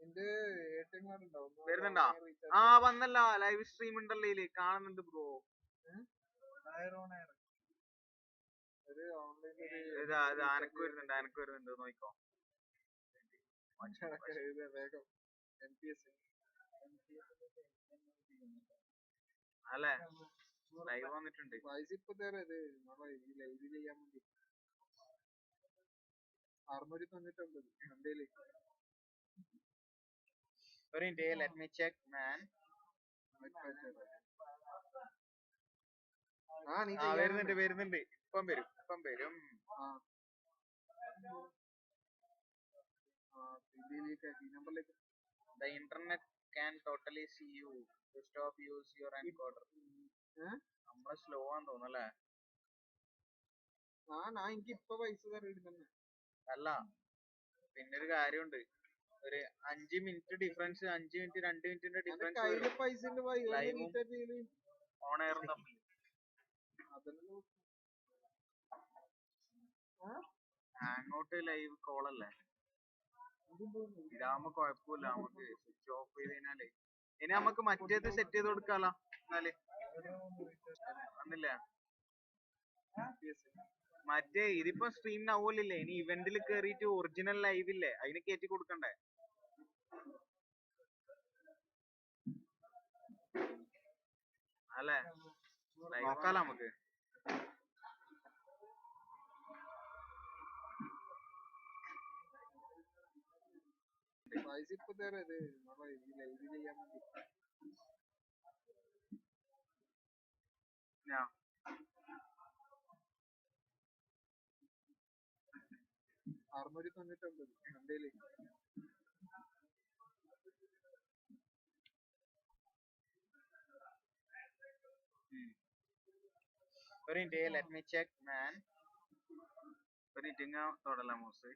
ഒന്ന് വരുന്നുണ്ടോ? ആ വന്നല്ല. ലൈവ് സ്ട്രീം ഉണ്ടല്ലേ ഇതിൽ. കാണുന്നുണ്ട് ബ്രോ അനക്ക് വരുന്നുണ്ട് ആനക്ക് വരുന്നുണ്ട് നോക്കിക്കോ. അല്ലേ? ലൈവ് വന്നിട്ടുണ്ട്. ലൈവ് ചെയ്യാൻ വേണ്ടി അറുന്നൂറ്റി തൊണ്ണൂറ്റൊമ്പത് എന്തേൽ ഒരു minute let me check man ആ വരുന്നുണ്ട് വരുന്നുണ്ട്. ഇപ്പം വരും ഇപ്പം വരും. ദ ആ ക്യാൻ ഈ നമ്പറിലേക്ക്. the internet can totally see you. To stop use your encoder. ഏ? നമ്മളെ സ്ലോ ആന്ന് തോന്നല്ലേ ആ ഞാൻ എനിക്ക് ഇപ്പൊ പൈസ വരെ തന്നെ. അല്ല പിന്നെ ഒരു കാര്യമുണ്ട്. ഒരു അഞ്ച് മിനിറ്റ് ഡിഫറൻസ് അഞ്ച് മിനിറ്റ് രണ്ട് മിനിറ്റിന്റെ ഡിഫറൻസ് ഓൺ എയറും തമ്മിൽ അങ്ങോട്ട് ലൈവ് കോൾ അല്ലേ? ഇതാകുമ്പോ കൊഴപ്പില്ല നമുക്ക്. സ്വിച്ച് ഓഫ് ചെയ്ത് കഴിഞ്ഞാലേ. ഇനി നമുക്ക് മറ്റേത് സെറ്റ് ചെയ്ത് കൊടുക്കാലോ? എന്നാൽ. വന്നില്ലേ? മറ്റേ ഇതിപ്പോ സ്ട്രീം ആവില്ലേ ഇനി ഇവന്റിൽ കേറിയിട്ട് ഒറിജിനൽ ലൈവ് ഇല്ലേ? അതിന് കയറ്റി കൊടുക്കണ്ടേ? അല്ലേ? നോക്കാലോ നമുക്ക്. പൈസ ഇപ്പൊ തരാം ഇത് നമ്മളെ ലൈവ് ചെയ്യാൻ വേണ്ടി അറുന്നൂറ്റി തൊണ്ണൂറ്റൊമ്പത് എന്തേൽ ഒരു minute let me check man ഒരു മിനിറ്റ് ഇങ്ങ തൊടല മൂസ്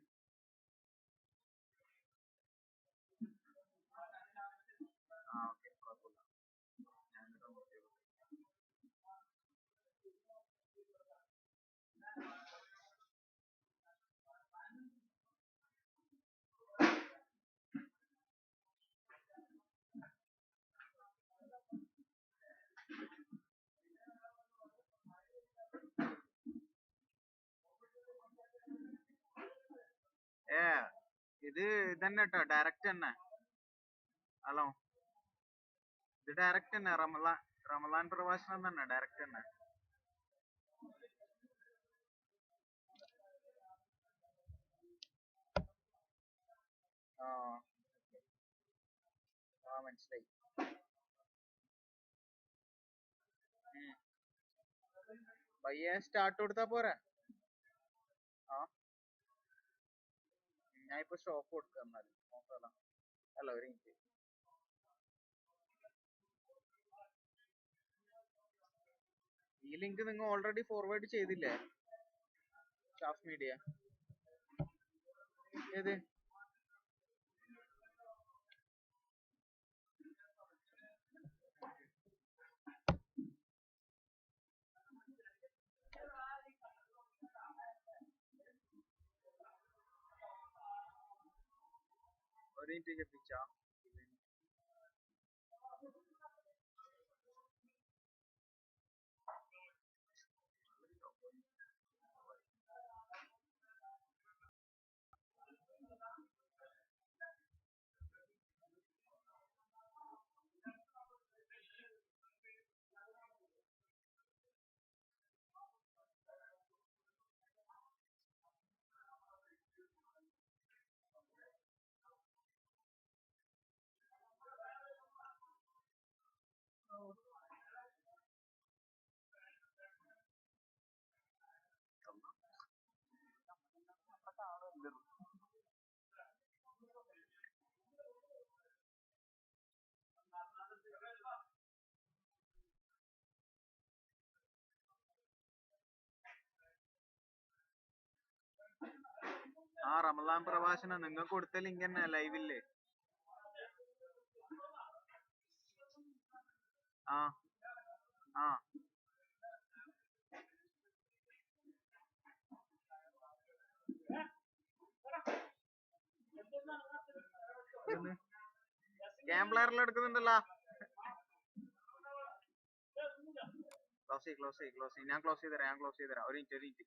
ഇത് ഇതന്നെ കേട്ടോ ഡയറക്റ്റ് തന്നെ. ഹലോ. ഇത് ഡയറക്റ്റ് തന്നെ റമലാൻ റമലാൻ പ്രഭാഷണം തന്നെ ഡയറക്റ്റ് തന്നെ. ആ. മനസ്സിലായി. പയ്യെ സ്റ്റാർട്ട് കൊടുത്താ പോരെ? ഞാൻ ഇപ്പൊ സ്റ്റോപ്പ് കൊടുക്കുക എന്നാൽ. നോക്കാലോ. അല്ല ഒരു മിനിറ്റ് ഈ ലിങ്ക് നിങ്ങൾ ഓൾറെഡി ഫോർവേഡ് ചെയ്തില്ലേ? ഷാഫ് മീഡിയ ഏത്? ഒരു മിനിറ്റ് ജപ്പിച്ചാ ആ റമദാൻ പ്രഭാഷണം നിങ്ങൾക്ക് കൊടുത്ത ലിങ്ക് തന്നെ ലൈവില്ലേ ആ ആ. ക്യാംപ്ലയറിൽ എടുക്കുന്നുണ്ടല്ലോ. ക്ലോസ് ചെയ് ക്ലോസ് ചെയ് ക്ലോസ് ചെയ് ഞാൻ ക്ലോസ് ചെയ്ത് ഞാൻ ക്ലോസ് ചെയ്ത് തരാം. ഒരു മിനിറ്റ് ഒരു മിനിറ്റ്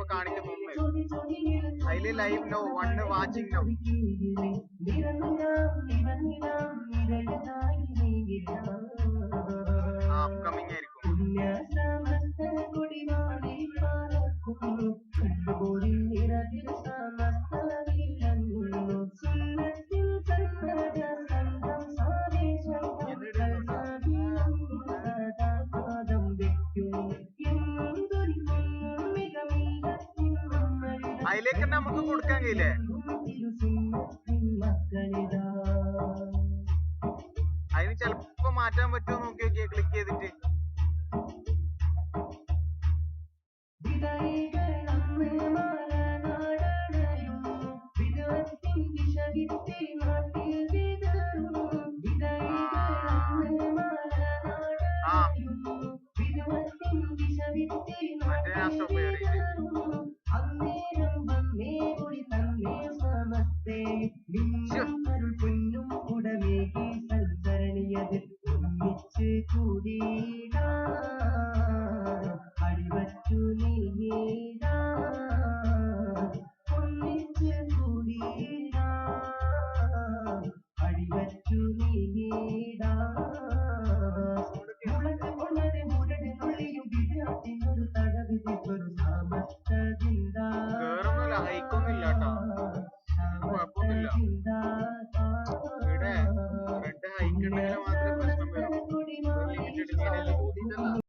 ഇവന്റ് കാണിക്കുന്ന മുമ്പേ അതിൽ live no one watching no upcoming ആയിരിക്കും. അതിലേക്ക് നമുക്ക് കൊടുക്കാൻ കഴിയില്ലേ? അതിന് ചെലപ്പോ മാറ്റാൻ പറ്റുമോ നോക്കി നോക്കിയേ ക്ലിക്ക് ചെയ്തിട്ട്. ആ. മറ്റേ ആ സ്റ്റോപ്പ് ചെയ്തിട്ട്